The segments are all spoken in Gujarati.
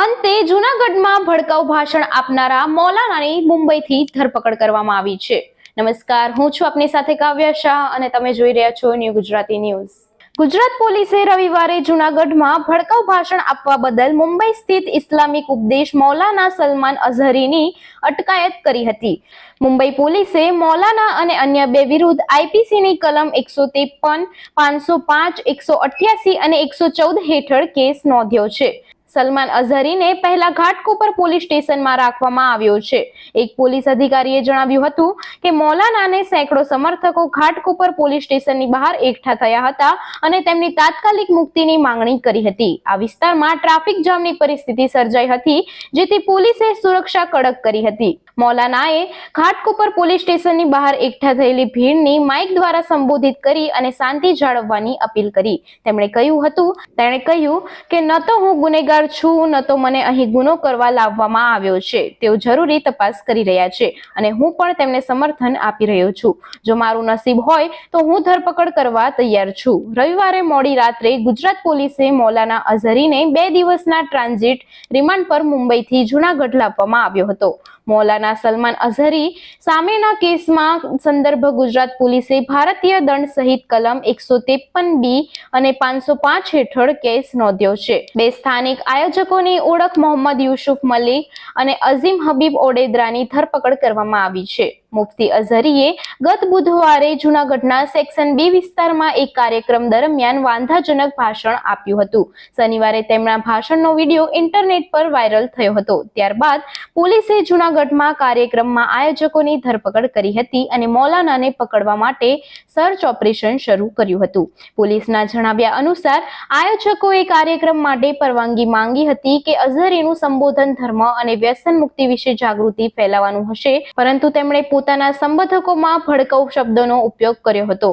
અંતે જૂનાગઢમાં ભડકાઉ ભાષણ આપનારા મૌલાનાની મુંબઈથી ધરપકડ કરવામાં આવી છે. નમસ્કાર, હું છું આપની સાથે કાવ્ય શાહ અને તમે જોઈ રહ્યા છો ન્યૂ ગુજરાતી ન્યૂઝ. ગુજરાત પોલીસે રવિવારે જૂનાગઢમાં ભડકાઉ ભાષણ આપવા બદલ મુંબઈ સ્થિત ઇસ્લામિક ઉપદેશ મૌલાના સલમાન અઝહરીની અટકાયત કરી હતી. મુંબઈ પોલીસે મૌલાના અને અન્ય બે વિરુદ્ધ આઈપીસીની કલમ એકસો ત્રેપન, પાંચસો પાંચ, એકસો અઠ્યાસી અને એકસો ચૌદ હેઠળ કેસ નોંધ્યો છે. સલમાન અઝહરીને પહેલા ઘાટકોપર પોલીસ સ્ટેશનમાં રાખવામાં આવ્યો છે. એક પોલીસ અધિકારીએ જણાવ્યું હતું કે મૌલાનાને સેંકડો સમર્થકો ઘાટકોપર પોલીસ સ્ટેશનની બહાર એકઠા થયા હતા અને તેમની તાત્કાલિક મુક્તિની માંગણી કરી હતી. આ વિસ્તારમાં ટ્રાફિક જામની પરિસ્થિતિ સર્જાઈ હતી, જેથી પોલીસે સુરક્ષા કડક કરી હતી. મૌલાનાએ ઘાટકોપર પોલીસ સ્ટેશનની બહાર એકઠા થયેલી ભીડની માઇક દ્વારા સંબોધિત કરી અને શાંતિ જાળવવાની અપીલ કરી. તેમણે કહ્યું હતું, તેણે કહ્યું કે ન તો હું ગુનેગાર છું, ન તો મને અહીં ગુનો કરવા લાવવામાં આવ્યો છે. તેઓ જરૂરી તપાસ કરી રહ્યા છે અને હું પણ તેમને સમર્થન આપી રહ્યો છું. જો મારું નસીબ હોય, તો હું ધરપકડ કરવા તૈયાર છું. રવિવારે મોડી રાત્રે ગુજરાત પોલીસે મૌલાના અઝહરીને બે દિવસના ટ્રાન્ઝિટ રિમાન્ડ પર મુંબઈથી જૂનાગઢ લાવવામાં આવ્યો હતો. મૌલાના સલમાન અઝહરી સામેના કેસમાં સંદર્ભ ગુજરાત પોલીસે ભારતીય દંડ સહિત કલમ એકસો ત્રેપન બી અને પાંચસો પાંચ હેઠળ કેસ નોંધ્યો છે. બે સ્થાનિક આયોજકોની ઓળખ મોહમ્મદ યુસુફ મલિક અને અઝીમ હબીબ ઓડેદરાની ધરપકડ કરવામાં આવી છે. મુફતી અઝહરીએ ગત બુધવારે જૂનાગઢના સેક્શન બી વિસ્તારમાં એક કાર્યક્રમ દરમિયાન વાંધાજનક ભાષણ આપ્યું હતું. શનિવારે તેમના ભાષણનો વીડિયો ઇન્ટરનેટ પર વાયરલ થયો હતો. ત્યારબાદ પોલીસે જૂનાગઢમાં કાર્યક્રમમાં આયોજકોની ધરપકડ કરી હતી અને મૌલાનાને પકડવા માટે સર્ચ ઓપરેશન શરૂ કર્યું હતું. પોલીસના જણાવ્યા અનુસાર, આયોજકોએ કાર્યક્રમ માટે પરવાનગી માંગી હતી કે અઝહરીનું સંબોધન ધર્મ અને વ્યસન મુક્તિ વિશે જાગૃતિ ફેલાવવાનું હશે, પરંતુ તેમણે પોતાના સંબોધકોમાં ભડકાઉ શબ્દોનો ઉપયોગ કર્યો હતો.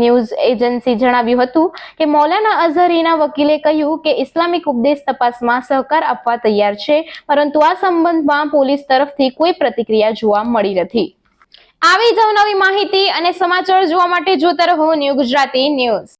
ન્યૂઝ એજન્સી જણાવ્યું હતું કે મૌલાના અઝહરીના વકીલે કહ્યું કે ઇસ્લામિક ઉપદેશ તપાસમાં સહકાર આપવા તૈયાર છે, પરંતુ આ સંબંધમાં પોલીસ તરફથી કોઈ પ્રતિક્રિયા જોવા મળી નથી. આવી જ નવી માહિતી અને સમાચાર જોવા માટે જોતા રહો ન્યૂ ગુજરાતી ન્યૂઝ.